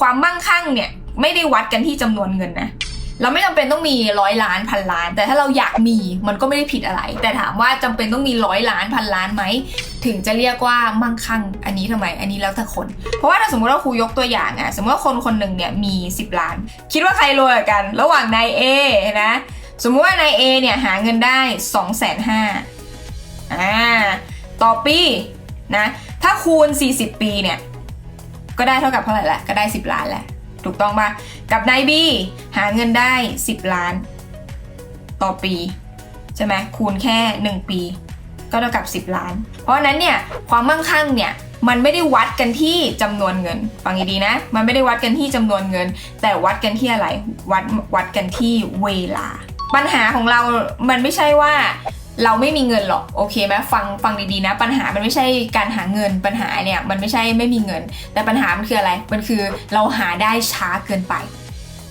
ความมั่งคั่งเนี่ยไม่ได้วัดกันที่จำนวนเงินนะเราไม่จำเป็นต้องมีร้อยล้านพันล้าน แต่ถ้าเราอยากมีมันก็ไม่ได้ผิดอะไร แต่ถามว่าจำเป็นต้องมีร้อยล้านพันล้านไหมถึงจะเรียกว่ามั่งคั่งอันนี้ทำไมอันนี้แล้วแต่คน เพราะว่าถ้าสมมติว่าครูยกตัวอย่างอะสมมติว่าคนคนหนึ่งเนี่ยมี 10 ล้าน คิดว่าใครรวยกัน ระหว่างนาย A นะสมมติว่านาย A เนี่ยหาเงินได้2 5 0 0 0 0อ่าต่อปีนะถ้าคูณ 40 ปีเนี่ย ก็ได้เท่ากับเท่าไหร่ละก็ได้ 10 ล้านแหละถูกต้องปะกับนาย B หาเงินได้ 10 ล้าน ต่อปี ใช่ไหมคูณแค่ 1 ปี ก็เท่ากับ 10 ล้าน เพราะนั้นเนี่ยความมั่งคั่งเนี่ยมันไม่ได้วัดกันที่จำนวนเงินฟังดีๆนะ มันไม่ได้วัดกันที่จำนวนเงิน แต่วัดกันที่อะไรวัดวัดกันที่เวลา ปัญหาของเรามันไม่ใช่ว่า เราไม่มีเงินหรอกโอเคไหมฟังฟังดีๆนะ ปัญหามันไม่ใช่การหาเงินปัญหาเนี่ยมันไม่ใช่ไม่มีเงิน แต่ปัญหามันคืออะไรมันคือเราหาได้ช้าเกินไป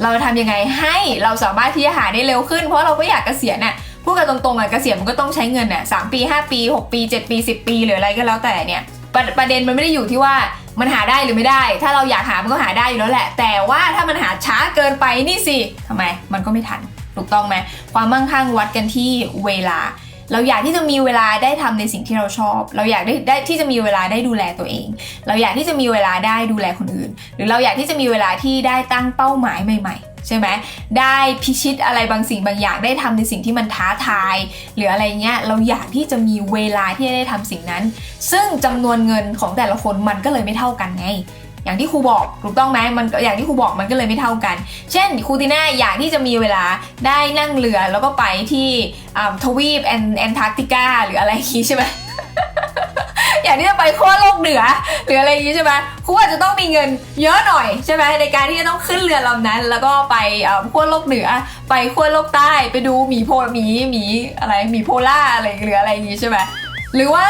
เราจะทำยังไงให้เราสามารถที่จะหาได้เร็วขึ้น เพราะเราก็อยากเกษียณน่ะพูดกันตรงๆอะเกษียณมันก็ต้องใช้เงินอะสามปีห้าปีหกปีเจ็ดปีสิบปี หรืออะไรก็แล้วแต่เนี่ยปประเด็นมันไม่ได้อยู่ที่ว่ามันหาได้หรือไม่ได้ ถ้าเราอยากหามันก็หาได้อยู่แล้วแหละ แต่ว่าถ้ามันหาช้าเกินไปนี่สิทำไมมันก็ไม่ทัน ถูกต้องไหมความมั่งคั่งวัดกันที่เวลา เราอยากที่จะมีเวลาได้ทำในสิ่งที่เราชอบ เราอยากได้ได้ที่จะมีเวลาได้ดูแลตัวเอง เราอยากที่จะมีเวลาได้ดูแลคนอื่น หรือเราอยากที่จะมีเวลาที่ได้ตั้งเป้าหมายใหม่ ๆ ใช่ไหมได้พิชิตอะไรบางสิ่งบางอย่างได้ทำในสิ่งที่มันท้าทาย หรืออะไรเงี้ยเราอยากที่จะมีเวลาที่จะได้ทำสิ่งนั้น ซึ่งจำนวนเงินของแต่ละคนมันก็เลยไม่เท่ากันไง อย่างที่ครูบอกถูกต้องไหมมันอย่างที่ครูบอกมันก็เลยไม่เท่ากัน เช่นครูติน่าอยากที่จะมีเวลาได้นั่งเรือแล้วก็ไปที่ทวีปแอนแอนตาร์กติกาหรืออะไรอย่างงี้ใช่ไหมอยากที่จะไปขั้วโลกเหนือหรืออะไรอย่างงี้ใช่ไหมครูอาจจะต้องมีเงินเยอะหน่อยใช่ไหมในการที่จะต้องขึ้นเรือลำนั้น แล้วก็ไปขั้วโลกเหนือ ไปขั้วโลกใต้ไปดูหมีโพหมีหมีอะไรหมีโพล่าอะไรหรืออะไรอย่างงี้ใช่ไหมหรือว่า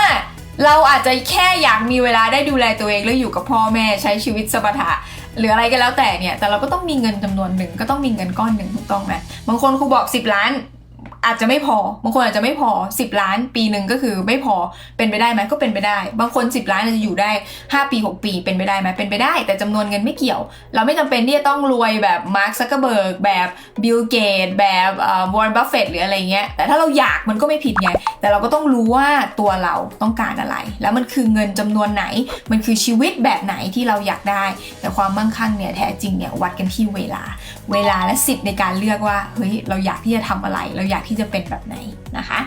เราอาจจะแค่อยากมีเวลาได้ดูแลตัวเองแล้วอยู่กับพ่อแม่ใช้ชีวิตสมถะหรืออะไรก็แล้วแต่เนี่ย แต่เราก็ต้องมีเงินจำนวนหนึ่งก็ต้องมีเงินก้อนหนึ่งถูกต้องไหมบางคนครูบอก 10 ล้าน อาจจะไม่พอบางคนอาจจะไม่พอ 10 ล้านปีหนึ่งก็คือไม่พอเป็นไปได้ไหมก็เป็นไปได้ บางคน 10 ล้านอาจจะอยู่ได้ 5 ปี 6 ปีเป็นไปได้ไหมเป็นไปได้ แต่จำนวนเงินไม่เกี่ยว เราไม่จำเป็นที่จะต้องรวยแบบมาร์คซักเกอร์เบิร์กแบบบิลเกตแบบวอร์เรนบัฟเฟตหรืออะไรเงี้ยแต่ถ้าเราอยากมันก็ไม่ผิดไงแต่เราก็ต้องรู้ว่าตัวเราต้องการอะไร แล้วมันคือเงินจำนวนไหน มันคือชีวิตแบบไหนที่เราอยากได้ แต่ความมั่งคั่งเนี่ยแท้จริงเนี่ยวัดกันที่เวลา เวลาและสิทธิ์ในการเลือกว่าเฮ้ยเราอยากที่จะทำอะไร เราอยากที่จะเป็นแบบไหนนะคะ